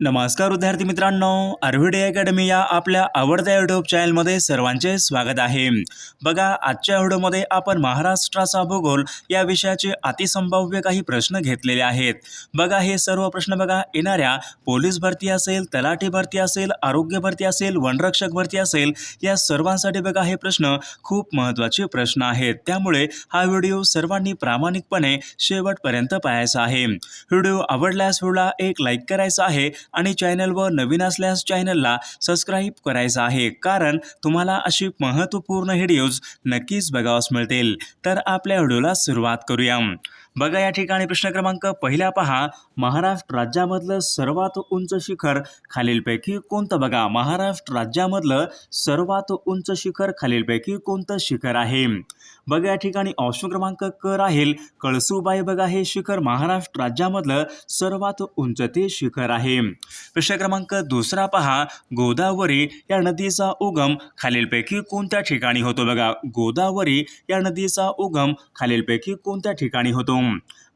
नमस्कार विद्यार्थी मित्रांनो आरव्हीडी अकॅडमी या आपल्या आवडत्या युट्यूब चॅनलमध्ये सर्वांचे स्वागत आहे. बघा आजच्या व्हिडिओमध्ये आपण महाराष्ट्राचा भूगोल या विषयाचे अतिसंभाव्य काही प्रश्न घेतलेले आहेत. बघा हे सर्व प्रश्न बघा येणाऱ्या पोलीस भरती असेल तलाठी भरती असेल आरोग्य भरती असेल वनरक्षक भरती असेल या सर्वांसाठी बघा हे प्रश्न खूप महत्त्वाचे प्रश्न आहेत. त्यामुळे हा व्हिडिओ सर्वांनी प्रामाणिकपणे शेवटपर्यंत पाहायचा आहे. व्हिडिओ आवडल्यास व्हिडिओला एक लाईक करायचा आहे. आणि चॅनलवर नवीन असल्यास चॅनलला सबस्क्राईब करायचं आहे. कारण तुम्हाला अशी महत्त्वपूर्ण व्हिडिओज नक्कीच बघावस मिळतील. तर आपल्या व्हिडिओला सुरुवात करूया. बघा या ठिकाणी प्रश्न क्रमांक पहिला पहा. महाराष्ट्र राज्यामधलं सर्वात उंच शिखर खालीलपैकी कोणतं? बघा महाराष्ट्र राज्यामधलं सर्वात उंच शिखर खालीलपैकी कोणतं शिखर आहे? बघा या ठिकाणी ऑप्शन क्रमांक क राहील. कळसूबाई बघा हे शिखर महाराष्ट्र राज्यामधलं सर्वात उंच ते शिखर आहे. प्रश्न क्रमांक दुसरा पहा. गोदावरी या नदीचा उगम खालीलपैकी कोणत्या ठिकाणी होतो? बघा गोदावरी या नदीचा उगम खालीलपैकी कोणत्या ठिकाणी होतो?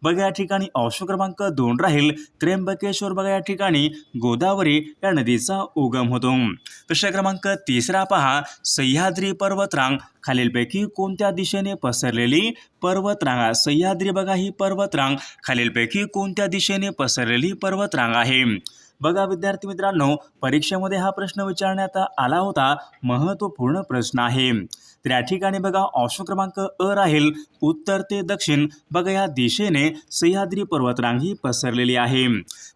बघा या ठिकाणी ऑप्शन क्रमांक दोन राहील. त्र्यंबकेश्वर बघा या ठिकाणी गोदावरी या नदीचा उगम होतो. प्रश्न क्रमांक तिसरा पहा. सह्याद्री पर्वतरांग खालीलपैकी कोणत्या दिशेने पसरलेली पर्वतरांग सह्याद्री बघा ही पर्वतरांग खालीलपैकी कोणत्या दिशेने पसरलेली पर्वतरांग आहे? बघा विद्यार्थी मित्रांनो परीक्षेमध्ये हा प्रश्न विचारण्यात आला होता. महत्त्वपूर्ण प्रश्न आहे. तर या ठिकाणी बघा ऑप्शन क्रमांक अ राहील. उत्तर ते दक्षिण. बघा या दिशेने सह्याद्री पर्वतरांग ही पसरलेली आहे.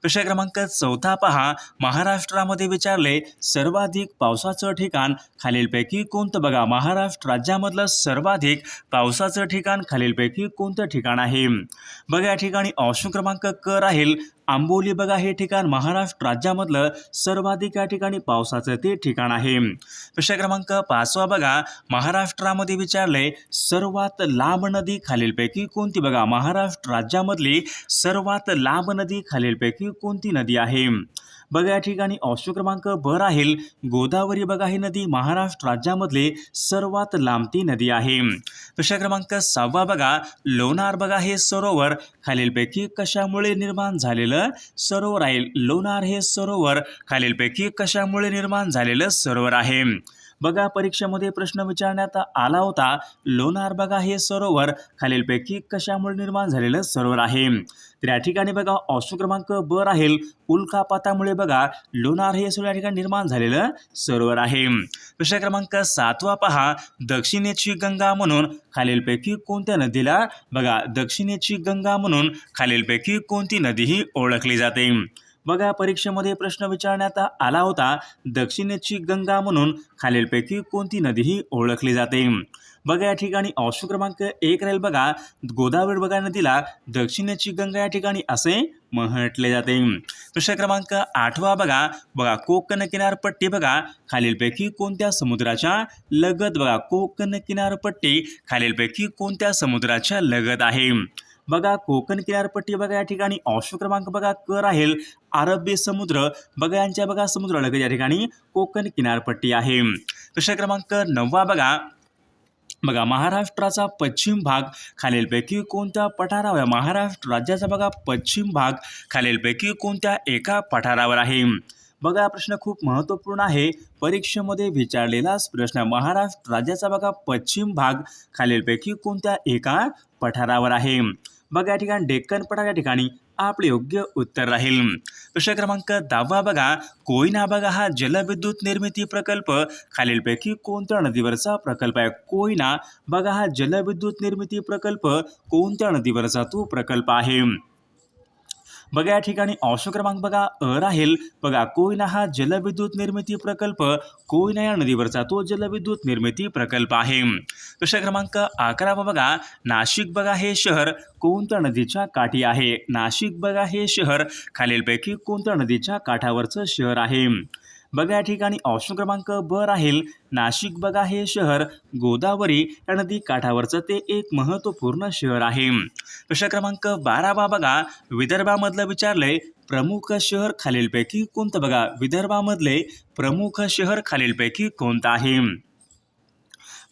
प्रश्न क्रमांक चौथा पहा. महाराष्ट्रामध्ये विचारले सर्वाधिक पावसाचं ठिकाण खालीलपैकी कोणतं? बघा महाराष्ट्र राज्यामधलं सर्वाधिक पावसाचं ठिकाण खालीलपैकी कोणतं ठिकाण आहे? बघा या ठिकाणी ऑप्शन क्रमांक क राहील. आंबोली बघा हे ठिकाण महाराष्ट्र राज्यामधलं सर्वाधिक या ठिकाणी पावसाचं ते ठिकाण आहे. प्रश्न क्रमांक पाचवा बघा. महाराष्ट्रामध्ये विचारले सर्वात लांब नदी खालीलपैकी कोणती? बघा महाराष्ट्र राज्यामधली सर्वात लांब नदी खालीलपैकी कोणती नदी आहे? बघा या ठिकाणी ऑप्शन क्रमांक ब राहील गोदावरी बघा ही नदी महाराष्ट्र राज्यामधले सर्वात लांबती नदी आहे. प्रश्न क्रमांक सहावा बघा लोणार बघा हे सरोवर खालीलपैकी कशामुळे निर्माण झालेलं सरोवर आहे? लोणार हे सरोवर खालीलपैकी कशामुळे निर्माण झालेलं सरोवर आहे? बघा परीक्षेमध्ये प्रश्न विचारण्यात आला होता लोणार बघा हे सरोवर खालीलपैकी कशामुळे निर्माण झालेलं सरोवर आहे? तर या ठिकाणी बघा ऑप्शन क्रमांक ब राहील. उल्कापातामुळे बघा लोणार हे या ठिकाणी निर्माण झालेलं सरोवर आहे. प्रश्न क्रमांक सातवा पहा. दक्षिणेची गंगा म्हणून खालीलपैकी कोणत्या नदीला बघा दक्षिणेची गंगा म्हणून खालीलपैकी कोणती नदी ही ओळखली जाते? बघा परीक्षेमध्ये प्रश्न विचारण्यात आला होता. दक्षिणेची गंगा म्हणून खालीलपैकी कोणती नदी ही ओळखली जाते? बघा या ठिकाणी ऑप्शन क्रमांक एक राहील बघा. गोदावरी बघा नदीला. दक्षिणेची गंगा या ठिकाणी असे म्हटले जाते. प्रश्न क्रमांक आठवा बघा. बघा कोकण किनारपट्टी बघा. खालीलपैकी कोणत्या समुद्राच्या लगत बघा. कोकण किनारपट्टी खालीलपैकी कोणत्या समुद्राच्या लगत आहे? बघा कोकण किनारपट्टी बघा या ठिकाणी. ऑप्शन क्रमांक बघा क राहील. अरबी समुद्र. बघा यांच्या बघा समुद्र लगत या ठिकाणी कोकण किनारपट्टी आहे. प्रश्न क्रमांक नववा बघा. बघा महाराष्ट्राचा पश्चिम भाग खालीलपैकी कोणत्या पठारावर? आहे? महाराष्ट्र राज्याचा बघा पश्चिम भाग खालीलपैकी कोणत्या एका पठारावर आहे? बघा हा प्रश्न खूप महत्त्वपूर्ण आहे. परीक्षेमध्ये विचारलेलाच प्रश्न महाराष्ट्र राज्याचा बघा पश्चिम भाग खालीलपैकी कोणत्या एका पठारावर आहे? बघा या ठिकाणी डेक्कन पठार या ठिकाणी आपले योग्य उत्तर राहील. प्रश्न क्रमांक दहावा बघा. कोयना बघा हा जलविद्युत निर्मिती प्रकल्प. खालीलपैकी कोणत्या नदीवरचा प्रकल्प आहे? कोयना. बघा हा जलविद्युत निर्मिती प्रकल्प कोणत्या नदीवरचा तो प्रकल्प आहे? बघा या ठिकाणी ऑप्शन क्रमांक बघा अ राहील. बघा कोयना हा जलविद्युत निर्मिती प्रकल्प कोयना या नदीवरचा तो जलविद्युत निर्मिती प्रकल्प आहे. प्रश्न क्रमांक अकरावा बघा नाशिक बघा हे शहर कोणत्या नदीच्या काठी आहे? नाशिक बघा हे शहर खालीलपैकी कोणत्या नदीच्या काठावरचं शहर आहे? बघा या ठिकाणी ऑप्शन क्रमांक ब राहील. नाशिक बघा हे शहर गोदावरी या नदी काठावरचं ते एक महत्त्वपूर्ण शहर आहे. प्रश्न क्रमांक बारावा बघा. विदर्भामधलं विचारलंय प्रमुख शहर खालीलपैकी कोणतं बघा? विदर्भामधले प्रमुख शहर खालीलपैकी कोणतं आहे?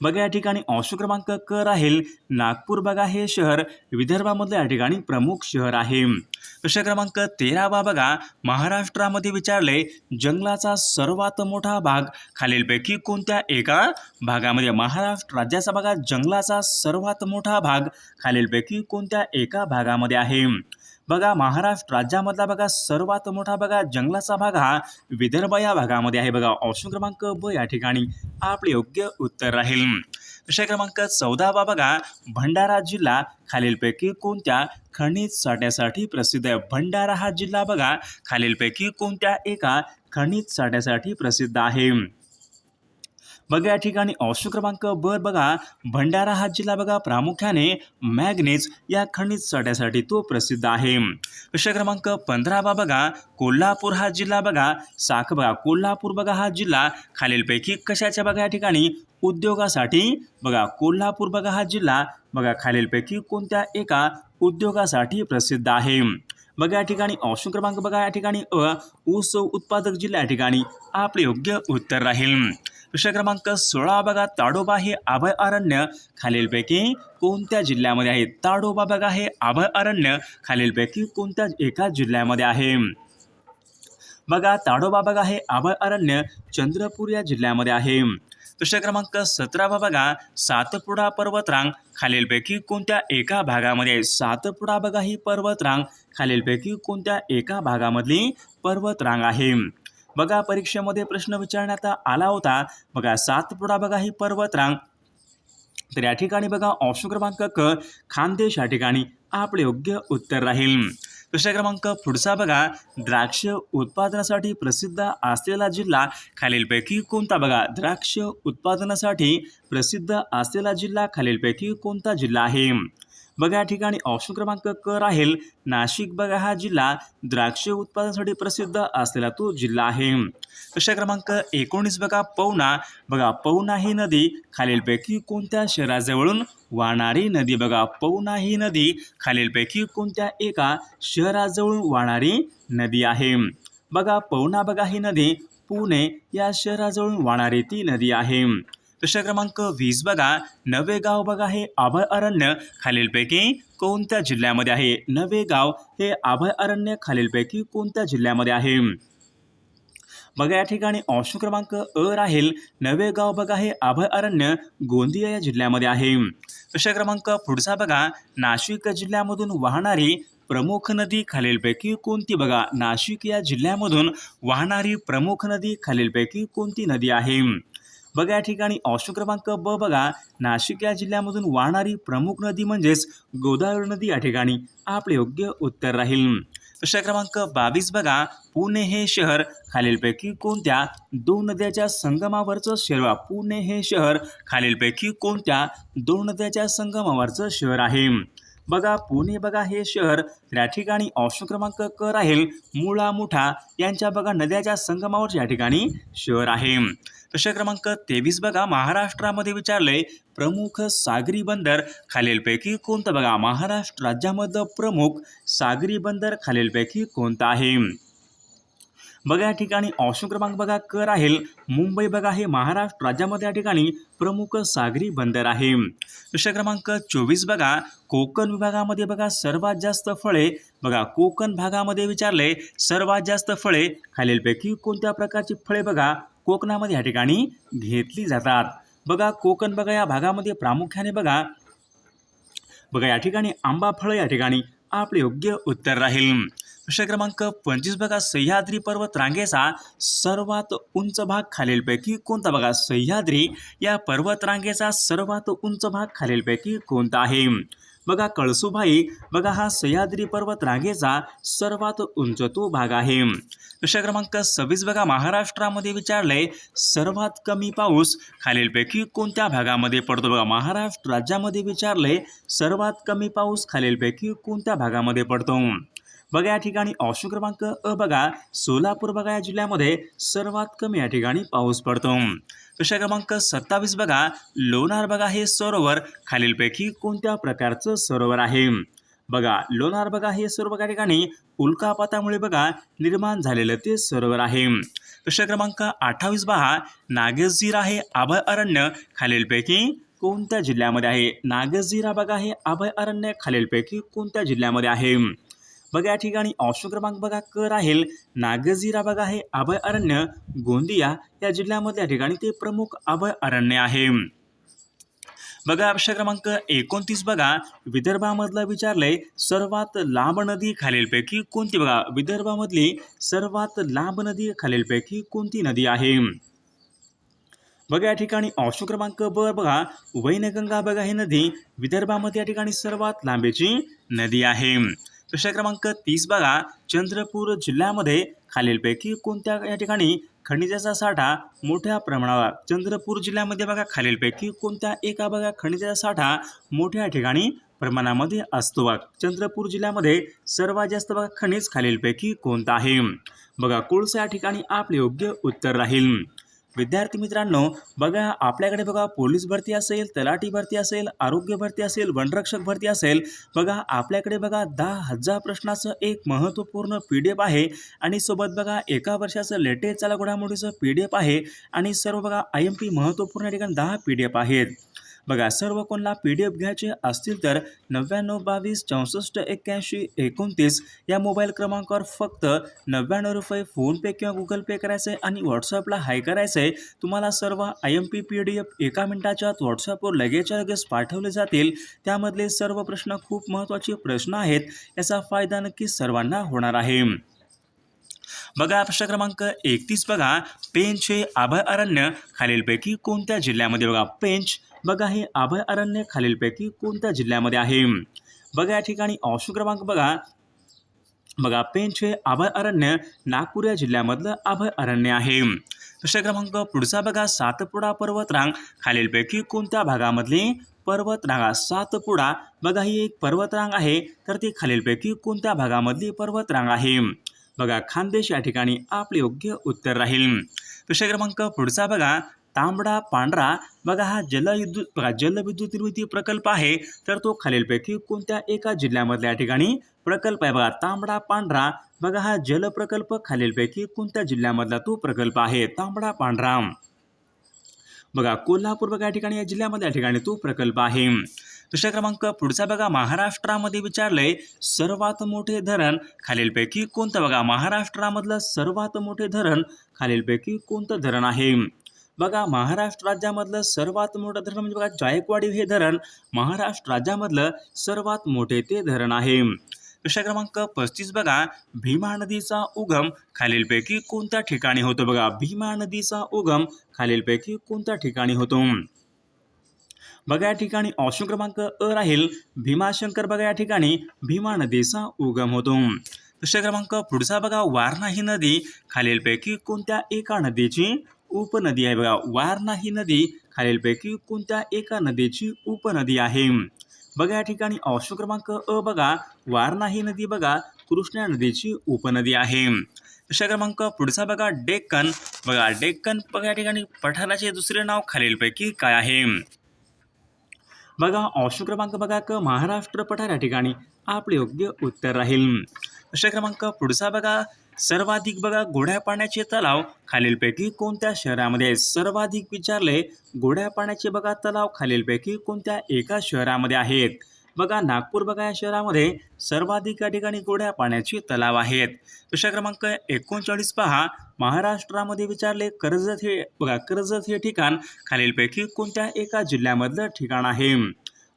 बघा या ठिकाणी अंश क्रमांक क राहील. नागपूर बघा हे शहर. विदर्भामधलं या ठिकाणी प्रमुख शहर आहे. प्रश्न क्रमांक तेरावा बघा. महाराष्ट्रामध्ये विचारले जंगलाचा सर्वात मोठा भाग खालीलपैकी कोणत्या एका भागामध्ये? महाराष्ट्र राज्याचा बघा जंगलाचा सर्वात मोठा भाग खालीलपैकी कोणत्या एका भागामध्ये आहे? बघा महाराष्ट्र राज्यामधला बघा सर्वात मोठा बघा जंगलाचा भाग हा विदर्भ या भागामध्ये आहे बघा. ऑप्शन क्रमांक ब या ठिकाणी आपले योग्य उत्तर राहील. विषय क्रमांक चौदावा बघा भंडारा जिल्हा. खालीलपैकी कोणत्या खनिज साठ्यासाठी प्रसिद्ध आहे? भंडारा हा जिल्हा बघा खालीलपैकी कोणत्या एका खनिज साठ्यासाठी प्रसिद्ध आहे? बघा या ठिकाणी ऑप्शन क्रमांक बर बघा. भंडारा हा जिल्हा बघा. प्रामुख्याने मॅग्नेज या खनिज साठ्यासाठी तो प्रसिद्ध आहे. प्रश्न क्रमांक पंधरावा बघा. कोल्हापूर हा जिल्हा बघा. साख बघा. कोल्हापूर बघा हा जिल्हा. खालीलपैकी कशाच्या बघा या ठिकाणी? उद्योगासाठी बघा. कोल्हापूर बघा हा जिल्हा. बघा खालीलपैकी कोणत्या एका उद्योगासाठी प्रसिद्ध आहे? बघा या ठिकाणी ऑप्शन क्रमांक बघा. या ठिकाणी अ ऊस उत्पादक जिल्हा या ठिकाणी आपले योग्य उत्तर राहील. विषय क्रमांक सोळा बघा ताडोबा हे अभय अरण्य खालीलपैकी कोणत्या जिल्ह्यामध्ये आहे? ताडोबा बघा हे अभय अरण्य खालीलपैकी कोणत्या एका जिल्ह्यामध्ये आहे? बघा ताडोबा बघा हे अभय अरण्य चंद्रपूर या जिल्ह्यामध्ये आहे. विषय क्रमांक सतरावा बघा सातपुडा पर्वतरांग खालीलपैकी कोणत्या एका भागामध्ये आहे? सातपुडा बघा ही पर्वतरांग खालीलपैकी कोणत्या एका भागामधली पर्वतरांग आहे? बघा परीक्षेमध्ये प्रश्न विचारण्यात आला होता. बघा सातपुडा बघा ही पर्वतरांग. तर या ठिकाणी बघा ऑप्शन क्रमांक क खानदेश या ठिकाणी आपले योग्य उत्तर राहील. प्रश्न क्रमांक पुढचा बघा द्राक्ष उत्पादनासाठी प्रसिद्ध असलेला जिल्हा खालीलपैकी कोणता? बघा द्राक्ष उत्पादनासाठी प्रसिद्ध असलेला जिल्हा खालीलपैकी कोणता जिल्हा आहे? बघा या ठिकाणी ऑप्शन क्रमांक क राहील. नाशिक बघा हा जिल्हा द्राक्ष उत्पादनासाठी प्रसिद्ध असलेला तो जिल्हा आहे. प्रश्न क्रमांक एकोणीस बघा पवना. बघा पवना ही नदी खालीलपैकी कोणत्या शहराजवळून वाहणारी नदी? बघा पवना ही नदी खालीलपैकी कोणत्या एका शहराजवळून वाहणारी नदी आहे? बघा पवना बघा ही नदी पुणे या शहराजवळून वाहणारी ती नदी आहे. प्रश्न क्रमांक वीस बघा. नवे गाव बघा हे अभय अरण्य खालीलपैकी कोणत्या जिल्ह्यामध्ये आहे? नवे गाव हे अभय अरण्य खालीलपैकी कोणत्या जिल्ह्यामध्ये आहे? बघा या ठिकाणी ऑप्शन क्रमांक अ राहील. नवे गाव बघा हे अभय अरण्य गोंदिया या जिल्ह्यामध्ये आहे. प्रश्न क्रमांक पुढचा बघा. नाशिक जिल्ह्यामधून वाहणारी प्रमुख नदी खालीलपैकी कोणती बघा? नाशिक या जिल्ह्यामधून वाहणारी प्रमुख नदी खालीलपैकी कोणती नदी आहे? बघा या ठिकाणी ऑप्शन क्रमांक ब बघा. नाशिक या जिल्ह्यामधून वाहणारी प्रमुख नदी म्हणजेच गोदावरी नदी या ठिकाणी आपले योग्य उत्तर राहील. प्रश्न क्रमांक बावीस बघा. पुणे हे शहर खालीलपैकी कोणत्या दोन नद्याच्या संगमावरचं शहर पुणे हे शहर खालीलपैकी कोणत्या दोन नद्याच्या संगमावरचं शहर आहे? बघा पुणे बघा हे शहर. या ठिकाणी ऑप्शन क्रमांक क राहील. मुळा मुठा यांच्या बघा नद्याच्या संगमावरच्या या ठिकाणी शहर आहे. प्रश्न क्रमांक तेवीस बघा महाराष्ट्रामध्ये विचारले प्रमुख सागरी बंदर खालीलपैकी कोणतं? बघा महाराष्ट्र राज्यामधलं प्रमुख सागरी बंदर खालीलपैकी कोणतं आहे? बघा या ठिकाणी ऑप्शन क्रमांक बघा क राहील. मुंबई बघा हे महाराष्ट्र राज्यामध्ये या ठिकाणी प्रमुख सागरी बंदर आहे. प्रश्न क्रमांक चोवीस बघा कोकण विभागामध्ये बघा सर्वात जास्त फळे बघा कोकण भागामध्ये विचारले सर्वात जास्त फळे खालीलपैकी कोणत्या प्रकारची फळे बघा? कोकणामध्ये या ठिकाणी घेतली जातात. बघा कोकण बघा या भागामध्ये प्रामुख्याने बघा. बघा या ठिकाणी आंबा फळं या ठिकाणी आपले योग्य उत्तर राहील. प्रश्न क्रमांक पंचवीस बघा सह्याद्री पर्वत रांगेचा सर्वात उंच भाग खालीलपैकी कोणता? बघा सह्याद्री या पर्वत रांगेचा सर्वात उंच भाग खालीलपैकी कोणता आहे? बघा कळसुभाई बघा हा सह्याद्री पर्वत रांगेचा सर्वात उंच तो भाग आहे. प्रश्न क्रमांक सव्वीस बघा महाराष्ट्रामध्ये विचारले सर्वात कमी पाऊस खालीलपैकी कोणत्या भागामध्ये पडतो? बघा महाराष्ट्र राज्यामध्ये विचारले सर्वात कमी पाऊस खालीलपैकी कोणत्या भागामध्ये पडतो? बघा या ठिकाणी ऑप्शन क्रमांक अ बघा सोलापूर बघा या जिल्ह्यामध्ये सर्वात कमी या ठिकाणी पाऊस पडतो. प्रश्न क्रमांक सत्तावीस बघा लोणार बघा हे सरोवर खालीलपैकी कोणत्या प्रकारचं सरोवर आहे? बघा लोणार बघा हे सरोवर या ठिकाणी उल्कापातामुळे बघा निर्माण झालेलं ते सरोवर आहे. प्रश्न क्रमांक अठ्ठावीस बघा नागझिरा हे अभय अरण्य खालीलपैकी कोणत्या जिल्ह्यामध्ये आहे? नागझिरा बघा हे अभय अरण्य खालीलपैकी कोणत्या जिल्ह्यामध्ये आहे? बघा या ठिकाणी ऑप्शन क्रमांक बघा क राहील. नागझिरा बघा हे अभय अरण्य. गोंदिया या जिल्ह्यामध्ये या ठिकाणी ते प्रमुख अभय अरण्य आहे. बघा प्रश्न क्रमांक एकोणतीस बघा. विदर्भामधलं विचारलंय सर्वात लांब नदी खालीलपैकी कोणती? बघा विदर्भामधली सर्वात लांब नदी खालीलपैकी कोणती नदी आहे? बघा या ठिकाणी ऑप्शन क्रमांक ब बघा. वैनगंगा बघा ही नदी विदर्भामध्ये या ठिकाणी सर्वात लांबीची नदी आहे. प्रश्न क्रमांक तीस बघा. चंद्रपूर जिल्ह्यामध्ये खालीलपैकी कोणत्या या ठिकाणी खनिजाचा साठा मोठ्या प्रमाणावर? चंद्रपूर जिल्ह्यामध्ये बघा खालीलपैकी कोणत्या एका बघा खनिजाचा साठा मोठ्या ठिकाणी प्रमाणामध्ये असतो बघा. चंद्रपूर जिल्ह्यामध्ये सर्वात जास्त बघा खनिज खालीलपैकी कोणता आहे? बघा कोळसा या ठिकाणी आपले योग्य उत्तर राहील. विद्यार्थी मित्रांनो बघा आपल्याकडे बघा पोलीस भरती असेल तलाठी भरती असेल आरोग्य भरती असेल वनरक्षक भरती असेल बघा आपल्याकडे बघा दहा हजार प्रश्नाचं एक महत्त्वपूर्ण पी डी एफ आहे आणि सोबत बघा एका वर्षाचं लेटेस्ट चाला घडामोडीचं पी डी एफ आहे आणि सर्व बघा आय एम पी महत्त्वपूर्ण ठिकाणी दहा पी डी एफ आहेत. बघा सर्व कोणाला पी डी एफ घ्यायचे असतील तर नव्याण्णव बावीस चौसष्ट एक्क्याऐंशी एकोणतीस या मोबाईल क्रमांकावर फक्त नव्याण्णव रुपये फोनपे किंवा गुगल पे करायचं आहे आणि व्हॉट्सअपला हाय करायचं आहे तुम्हाला सर्व I M P P D F एका मिनिटाच्या आत व्हॉट्सअपवर लगेचच्या लगेच पाठवले जातील. त्यामधले सर्व प्रश्न खूप महत्त्वाचे प्रश्न आहेत याचा फायदा नक्की सर्वांना होणार आहे. बघा प्रश्न क्रमांक एकतीस बघा. पेंच हे अभयारण्य खालीलपैकी कोणत्या जिल्ह्यामध्ये बघा? पेंच बघा हे अभय अरण्य खालीलपैकी कोणत्या जिल्ह्यामध्ये आहे? बघा या ठिकाणी ऑप्शन क्रमांक बघा. बघा पेनचे अभयारण्य अभय अरण्य नागपूर या जिल्ह्यामधलं अभय अरण्य आहे. प्रश्न क्रमांक पुढचा बघा सातपुडा पर्वतरांग खालीलपैकी कोणत्या भागामधली पर्वतरांगा? सातपुडा बघा ही एक पर्वतरांग आहे तर ती खालीलपैकी कोणत्या भागामधली पर्वतरांग आहे? बघा खानदेश या ठिकाणी आपले योग्य उत्तर राहील. प्रश्न क्रमांक पुढचा बघा तांबडा पांढरा बघा हा जलविद्युत बघा जलविद्युत निर्मिती प्रकल्प आहे तर तो खालीलपैकी कोणत्या एका जिल्ह्यामधल्या ठिकाणी प्रकल्प आहे? बघा तांबडा पांढरा बघा हा जल प्रकल्प खालीलपैकी कोणत्या जिल्ह्यामधला तो प्रकल्प आहे? तांबडा पांढरा. बघा कोल्हापूर बघा या ठिकाणी या जिल्ह्यामध्ये या ठिकाणी तो प्रकल्प आहे. प्रश्न क्रमांक पुढचा बघा महाराष्ट्रामध्ये विचारलंय सर्वात मोठे धरण खालीलपैकी कोणतं? बघा महाराष्ट्रामधलं सर्वात मोठे धरण खालीलपैकी कोणतं धरण आहे? बघा महाराष्ट्र राज्यामधलं सर्वात मोठं धरण म्हणजे बघा जायकवाडी हे धरण महाराष्ट्र राज्यामधलं सर्वात मोठे ते धरण आहे. प्रश्न क्रमांक पस्तीस बघा भीमा नदीचा उगम खालीलपैकी कोणत्या ठिकाणी होतो? बघा भीमा नदीचा उगम खालीलपैकी कोणत्या ठिकाणी होतो? बघा या ठिकाणी ऑप्शन क्रमांक अ राहील. भीमाशंकर बघा या ठिकाणी भीमा नदीचा उगम होतो. प्रश्न क्रमांक पुढचा बघा वारणा ही नदी खालीलपैकी कोणत्या एका नदीची उपनदी आहे बघा. वारणा ही नदी खालीलपैकी कोणत्या एका नदीची उपनदी आहे? बघा या ठिकाणी ऑप्शन क्रमांक अ बघा. वारणा ही नदी बघा कृष्णा नदीची उपनदी आहे. प्रश्न क्रमांक पुढचा बघा डेक्कन. बघा डेक्कन बघा या ठिकाणी पठाराचे दुसरे नाव खालीलपैकी काय आहे? बघा ऑप्शन क्रमांक बघा क महाराष्ट्र पठार या ठिकाणी आपले योग्य उत्तर राहील. प्रश्न क्रमांक पुढचा बघा सर्वाधिक बघा गोड्या पाण्याचे तलाव खालीलपैकी कोणत्या शहरामध्ये सर्वाधिक विचारले गोड्या पाण्याचे बघा तलाव खालीलपैकी कोणत्या एका शहरामध्ये आहेत? बघा नागपूर बघा या शहरामध्ये सर्वाधिक या ठिकाणी गोड्या पाण्याचे तलाव आहेत. प्रश्न क्रमांक एकोणचाळीस पहा. महाराष्ट्रामध्ये विचारले कर्जत हे बघा कर्जत हे ठिकाण खालीलपैकी कोणत्या एका जिल्ह्यामधलं ठिकाण आहे?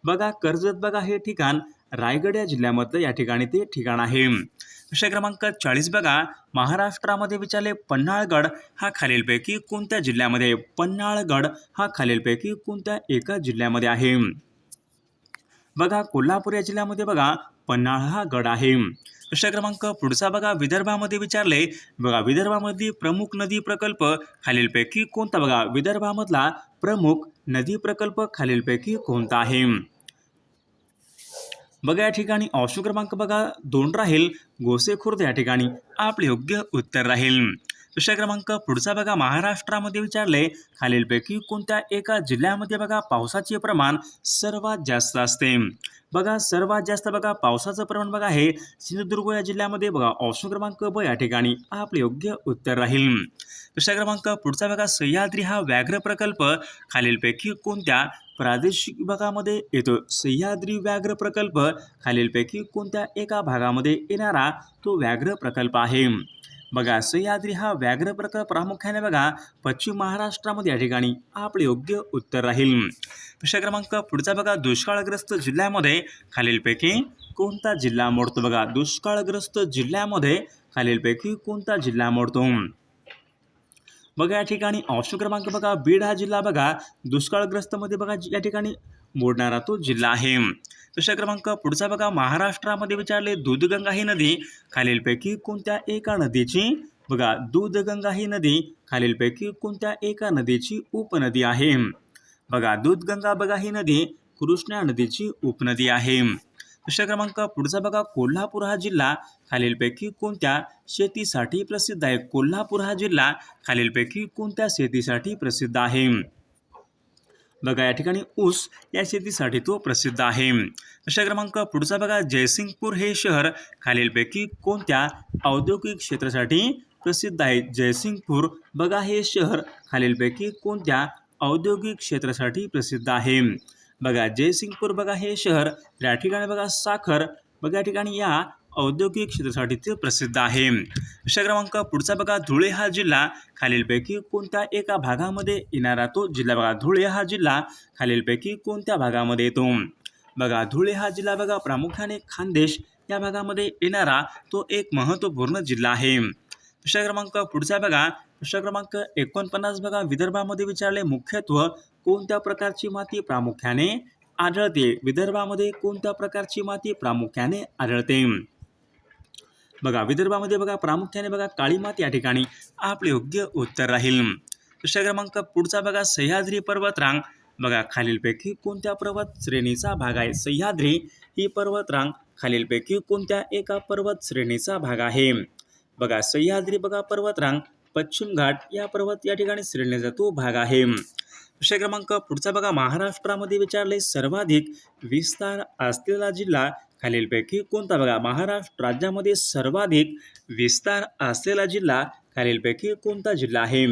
बघा कर्जत बघा हे ठिकाण रायगड या जिल्ह्यामधलं या ठिकाणी ते ठिकाण आहे. विषय क्रमांक चाळीस बघा. महाराष्ट्रामध्ये विचारले पन्हाळगड हा खालीलपैकी कोणत्या जिल्ह्यामध्ये? पन्हाळगड हा खालीलपैकी कोणत्या एका जिल्ह्यामध्ये आहे? बघा कोल्हापूर या जिल्ह्यामध्ये बघा पन्हाळ हा गड आहे. विषय क्रमांक पुढचा बघा. विदर्भामध्ये विचारले बघा विदर्भामधली प्रमुख नदी प्रकल्प खालीलपैकी कोणता? बघा विदर्भामधला प्रमुख नदी प्रकल्प खालीलपैकी कोणता आहे? बघा या ठिकाणी ऑप्शन क्रमांक बघा दोन राहील. गोसेखुर्द या ठिकाणी आपले योग्य उत्तर राहील. प्रश्न क्रमांक पुढचा बघा महाराष्ट्रामध्ये विचारले. खालीलपैकी कोणत्या एका जिल्ह्यामध्ये बघा पावसाचे प्रमाण सर्वात जास्त असते? बघा सर्वात जास्त बघा पावसाचं प्रमाण बघा आहे सिंधुदुर्ग या जिल्ह्यामध्ये बघा ऑप्शन क्रमांक ब या ठिकाणी आपले योग्य उत्तर राहील. प्रश्न क्रमांक पुढचा बघा सह्याद्री हा व्याघ्र प्रकल्प. खालीलपैकी कोणत्या प्रादेशिक विभागामध्ये येतो. सह्याद्री व्याघ्र प्रकल्प खालीलपैकी कोणत्या एका भागामध्ये येणारा तो व्याघ्र प्रकल्प आहे? बघा सह्याद्री हा व्याघ्र प्रकल्प प्रामुख्याने बघा पश्चिम महाराष्ट्रामध्ये या ठिकाणी आपले योग्य उत्तर राहील. विषय क्रमांक पुढचा बघा दुष्काळग्रस्त जिल्ह्यामध्ये खालीलपैकी कोणता जिल्हा मोडतो? बघा दुष्काळग्रस्त जिल्ह्यामध्ये खालीलपैकी कोणता जिल्हा मोडतो? बघा या ठिकाणी ऑप्शन क्रमांक बघा बीड हा जिल्हा बघा. दुष्काळग्रस्तमध्ये बघा या ठिकाणी मोडणारा तो जिल्हा आहे. दुसरा क्रमांक पुढचा बघा महाराष्ट्रामध्ये विचारले दूधगंगा ही नदी खालीलपैकी कोणत्या एका नदीची? बघा दूधगंगा ही नदी खालीलपैकी कोणत्या एका नदीची उपनदी आहे? बघा दूधगंगा बघा ही नदी कृष्णा नदीची उपनदी आहे. प्रश्न क्रमांक पुढचा बघा कोल्हापूर हा जिल्हा खालीलपैकी कोणत्या शेतीसाठी प्रसिद्ध आहे? कोल्हापूर हा जिल्हा खालीलपैकी कोणत्या शेतीसाठी प्रसिद्ध आहे? बघा या ठिकाणी ऊस या शेतीसाठी तो प्रसिद्ध आहे. प्रश्न क्रमांक पुढचा बघा जयसिंगपूर हे शहर खालीलपैकी कोणत्या औद्योगिक क्षेत्रासाठी प्रसिद्ध आहे? जयसिंगपूर बघा हे शहर खालीलपैकी कोणत्या औद्योगिक क्षेत्रासाठी प्रसिद्ध आहे? बघा जयसिंगपूर बघा हे शहर या ठिकाणी बघा साखर बघा या ठिकाणी या औद्योगिक क्षेत्रासाठी ते प्रसिद्ध आहे. दुसरा क्रमांक पुढचा बघा धुळे हा जिल्हा. खालीलपैकी कोणत्या एका भागामध्ये येणारा तो जिल्हा बघा धुळे हा जिल्हा. खालीलपैकी कोणत्या भागामध्ये येतो? बघा धुळे हा जिल्हा बघा प्रामुख्याने खानदेश. या भागामध्ये येणारा तो एक महत्त्वपूर्ण जिल्हा आहे. दुसरा क्रमांक पुढचा बघा दुसरा क्रमांक एकोणपन्नास बघा. विदर्भामध्ये विचारले मुख्यत्व कोणत्या प्रकारची माती प्रामुख्याने आढळते? विदर्भामध्ये कोणत्या प्रकारची माती प्रामुख्याने आढळते? बघा विदर्भामध्ये बघा प्रामुख्याने बघा काळी माती या ठिकाणी आपले योग्य उत्तर राहील. प्रश्न क्रमांक पुढचा बघा सह्याद्री पर्वतरांग. बघा खालीलपैकी कोणत्या पर्वत श्रेणीचा भाग आहे? सह्याद्री ही पर्वतरांग खालीलपैकी कोणत्या एका पर्वत श्रेणीचा भाग आहे? बघा सह्याद्री बघा पर्वतरांग पश्चिम घाट या पर्वत या ठिकाणी श्रेणीचा तो भाग आहे. विषय क्रमांक पुढचा बघा. महाराष्ट्रामध्ये विचारले सर्वाधिक विस्तार असलेला जिल्हा खालीलपैकी कोणता? बघा महाराष्ट्र राज्यामध्ये सर्वाधिक विस्तार असलेला जिल्हा खालीलपैकी कोणता जिल्हा आहे?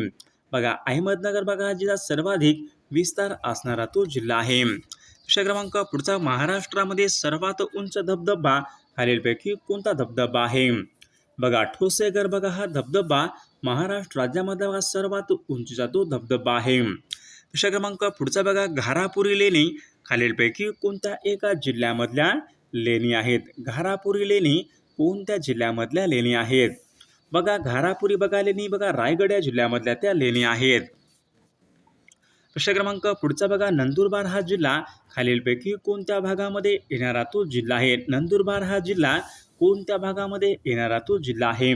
बघा अहमदनगर बघा. हा जिल्हा सर्वाधिक विस्तार असणारा तो जिल्हा आहे. विषय क्रमांक पुढचा. महाराष्ट्रामध्ये सर्वात उंच धबधबा खालीलपैकी कोणता धबधबा आहे? बघा ठोसेगर बघा हा धबधबा महाराष्ट्र राज्यामधला बघा सर्वात उंचीचा तो धबधबा आहे. प्रश्न क्रमांक? पुढचा बघा घारापुरी लेणी. खालीलपैकी कोणत्या एका जिल्ह्यामधल्या लेणी आहेत? घारापुरी लेणी कोणत्या जिल्ह्यामधल्या लेणी आहेत? बघा घारापुरी बघा लेणी बघा रायगड या जिल्ह्यामधल्या त्या लेणी आहेत. प्रश्न क्रमांक पुढचा बघा. नंदुरबार हा जिल्हा खालीलपैकी कोणत्या भागामध्ये येणारा तो जिल्हा आहे? नंदुरबार हा जिल्हा कोणत्या भागामध्ये येणारा तो जिल्हा आहे?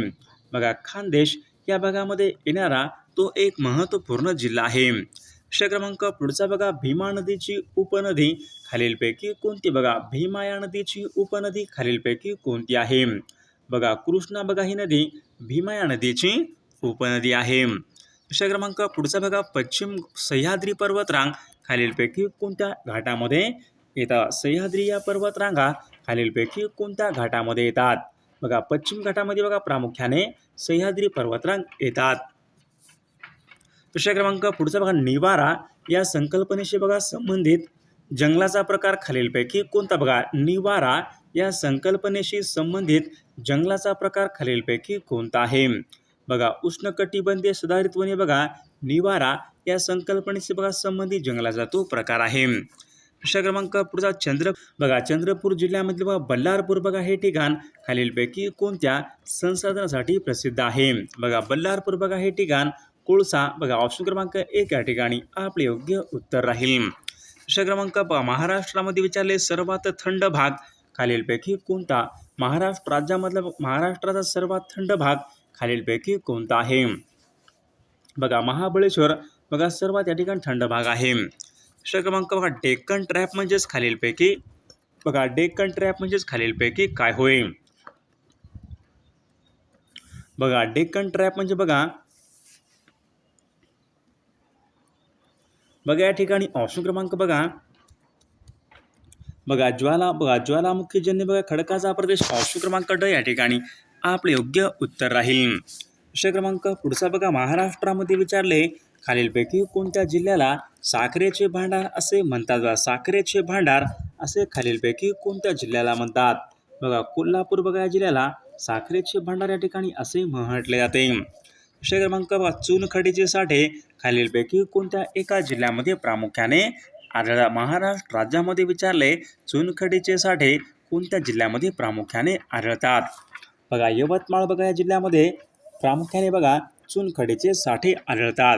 बघा खानदेश या भागामध्ये येणारा तो एक महत्त्वपूर्ण जिल्हा आहे. प्रश्न क्रमांक पुढचा बघा. भीमा नदीची उपनदी खालीलपैकी कोणती? बघा भीमा या नदीची उपनदी खालीलपैकी कोणती आहे? बघा कृष्णा बघा ही नदी भीमा या नदीची उपनदी आहे. प्रश्न क्रमांक पुढचा बघा. पश्चिम सह्याद्री पर्वतरांग खालीलपैकी कोणत्या घाटामध्ये येतात? सह्याद्री या पर्वतरांगा खालीलपैकी कोणत्या घाटामध्ये येतात? बघा पश्चिम घाटामध्ये बघा प्रामुख्याने सह्याद्री पर्वतरांग येतात. प्रश्न क्रमांक पुढचा बघा. निवारा या संकल्पनेशी बघा संबंधित जंगलाचा प्रकार खालीलपैकी कोणता बघा? निवारा या संकल्पनेशी संबंधित जंगलाचा प्रकार खालीलपैकी कोणता आहे? बघा उष्णकटिबंधीय सुधारित वने बघा निवारा या संकल्पनेशी बघा संबंधित जंगलाचा तो प्रकार आहे. प्रश्न क्रमांक पुढचा चंद्र बघा चंद्रपूर जिल्ह्यामधील बघा बल्लारपूर बघा हे ठिकाण खालीलपैकी कोणत्या संसाधनासाठी प्रसिद्ध आहे? बघा बल्लारपूर बघा हे ठिकाण कोळसा बघा ऑप्शन क्रमांक एक या ठिकाणी आपले योग्य उत्तर राहील. प्रश्न क्रमांक महाराष्ट्रामध्ये विचारले सर्वात थंड भाग खालीलपैकी कोणता? महाराष्ट्र राज्यामधला महाराष्ट्राचा सर्वात थंड भाग खालीलपैकी कोणता आहे? बघा महाबळेश्वर बघा सर्वात या ठिकाणी थंड भाग आहे. प्रश्न क्रमांक बघा डेक्कन ट्रॅप म्हणजेच खालीलपैकी बघा डेक्कन ट्रॅप म्हणजेच खालीलपैकी काय होय? बघा डेक्कन ट्रॅप म्हणजे बघा बघा या ठिकाणी ऑप्शन क्रमांक बघा. बघा ज्वाला बघा ज्वालामुखीजन्य बघा खडकाचा प्रदेश ऑप्शन क्रमांक ड या ठिकाणी. आपले योग्य उत्तर राहील. प्रश्न क्रमांक पुढचा बघा. महाराष्ट्रामध्ये विचारले खालीलपैकी कोणत्या जिल्ह्याला साखरेचे भांडार असे म्हणतात? साखरेचे भांडार असे खालीलपैकी कोणत्या जिल्ह्याला म्हणतात? बघा कोल्हापूर बघा या जिल्ह्याला साखरेचे भांडार या ठिकाणी असे म्हटले जाते. प्रश्न क्रमांक बघा चुनखडीचे साठे खालीलपैकी कोणत्या एका जिल्ह्यामध्ये प्रामुख्याने आढळ महाराष्ट्र राज्यामध्ये विचारले चुनखडीचे साठे कोणत्या जिल्ह्यामध्ये प्रामुख्याने आढळतात? बघा यवतमाळ बघा या जिल्ह्यामध्ये प्रामुख्याने बघा चुनखडीचे साठे आढळतात.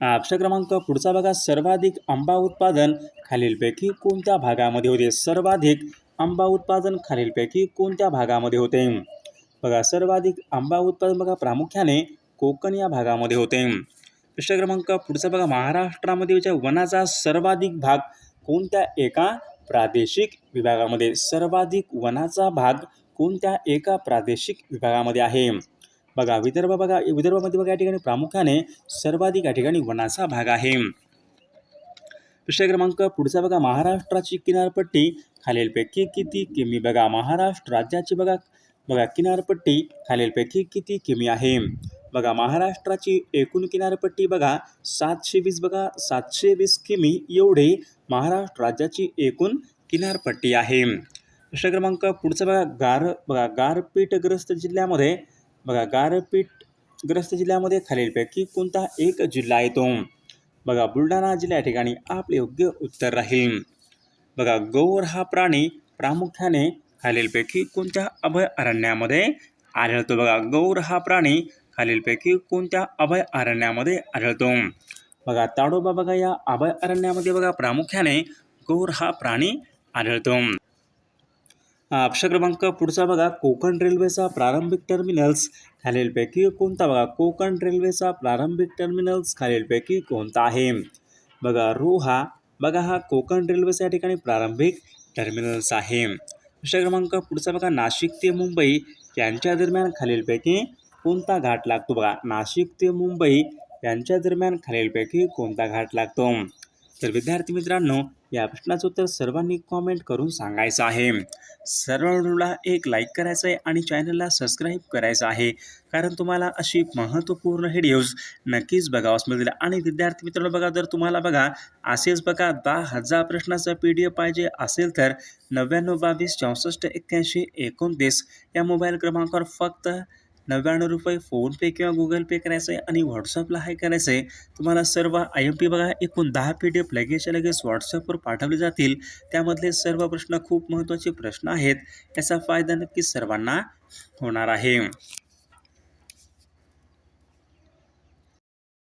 आ, क्रमांक पुढचा बघा सर्वाधिक आंबा उत्पादन खालीलपैकी कोणत्या भागामध्ये होते? सर्वाधिक आंबा उत्पादन खालीलपैकी कोणत्या भागामध्ये होते? बघा सर्वाधिक आंबा उत्पादन बघा प्रामुख्याने कोकण या भागामध्ये होते. प्रश्न क्रमांक पुढचा बघा महाराष्ट्रामध्ये वनाचा सर्वाधिक भाग कोणत्या एका प्रादेशिक विभागामध्ये? सर्वाधिक वनाचा भाग कोणत्या एका प्रादेशिक विभागामध्ये आहे? बघा विदर्भ बघा विदर्भामध्ये बघा या ठिकाणी प्रामुख्याने सर्वाधिक या ठिकाणी वनाचा भाग आहे. प्रश्न क्रमांक पुढचा बघा महाराष्ट्राची किनारपट्टी खालीलपैकी किती किमी? बघा महाराष्ट्र राज्याची बघा बघा किनारपट्टी खालीलपैकी किती किमी आहे? बघा महाराष्ट्राची एकूण किनारपट्टी बघा सातशे वीस बघा सातशे वीस किमी एवढे महाराष्ट्र राज्याची एकूण किनारपट्टी आहे. प्रश्न क्रमांक पुढचा बघा गार बघा गारपीटग्रस्त जिल्ह्यामध्ये बघा गारपीटग्रस्त जिल्ह्यामध्ये खालीलपैकी कोणता एक जिल्हा येतो बघा बुलढाणा जिल्ह्या या ठिकाणी आपले योग्य उत्तर राहील. बघा गौर हा प्राणी प्रामुख्याने खालीलपैकी कोणत्या अभयारण्यामध्ये आढळतो? बघा गौर हा प्राणी खालीलपैकी कोणत्या अभयारण्यामध्ये आढळतो? बघा ताडोबा बघा या अभयारण्यामध्ये बघा प्रामुख्याने गौर हा प्राणी आढळतो. हा, क्रमांक पुढचा बघा. कोकण रेल्वेचा प्रारंभिक टर्मिनल्स खालीलपैकी कोणता बघा? कोकण रेल्वेचा प्रारंभिक टर्मिनल्स खालीलपैकी कोणता आहे? बघा रोहा. बघा हा कोकण रेल्वेचा या ठिकाणी प्रारंभिक टर्मिनल्स आहे. प्रश्न क्रमांक पुढचा बघा नाशिक ते मुंबई. यांच्या दरम्यान खालीलपैकी कोणता घाट लागतो बघा? नाशिक ते मुंबई यांच्या दरम्यान खालीलपैकी कोणता घाट लागतो? तर विद्यार्थी मित्रांनो या प्रश्नाचं उत्तर सर्वांनी कॉमेंट करून सांगायचं आहे. सर्वांना एक लाईक करायचं आहे आणि चॅनलला सबस्क्राईब करायचं आहे. कारण तुम्हाला अशी महत्त्वपूर्ण व्हिडिओज नक्कीच बघावास मिळतील. आणि विद्यार्थी मित्रांनो बघा जर तुम्हाला बघा असेच बघा दहा हजार प्रश्नाचं पी डी एफ पाहिजे असेल तर नव्याण्णव बावीस चौसष्ट एक्क्याऐंशी एकोणतीस या मोबाईल क्रमांकावर फक्त नव्याण्णव रुपये फोनपे किंवा गुगल पे करायचं आहे आणि व्हॉट्सअपला हाय करायचं आहे तुम्हाला सर्व आय एम पी बघा एकूण दहा पी डी एफ लगेचच्या लगेच व्हॉट्सअपवर पाठवले जातील. त्यामधले सर्व प्रश्न खूप महत्त्वाचे प्रश्न आहेत. याचा फायदा नक्की सर्वांना होणार आहे.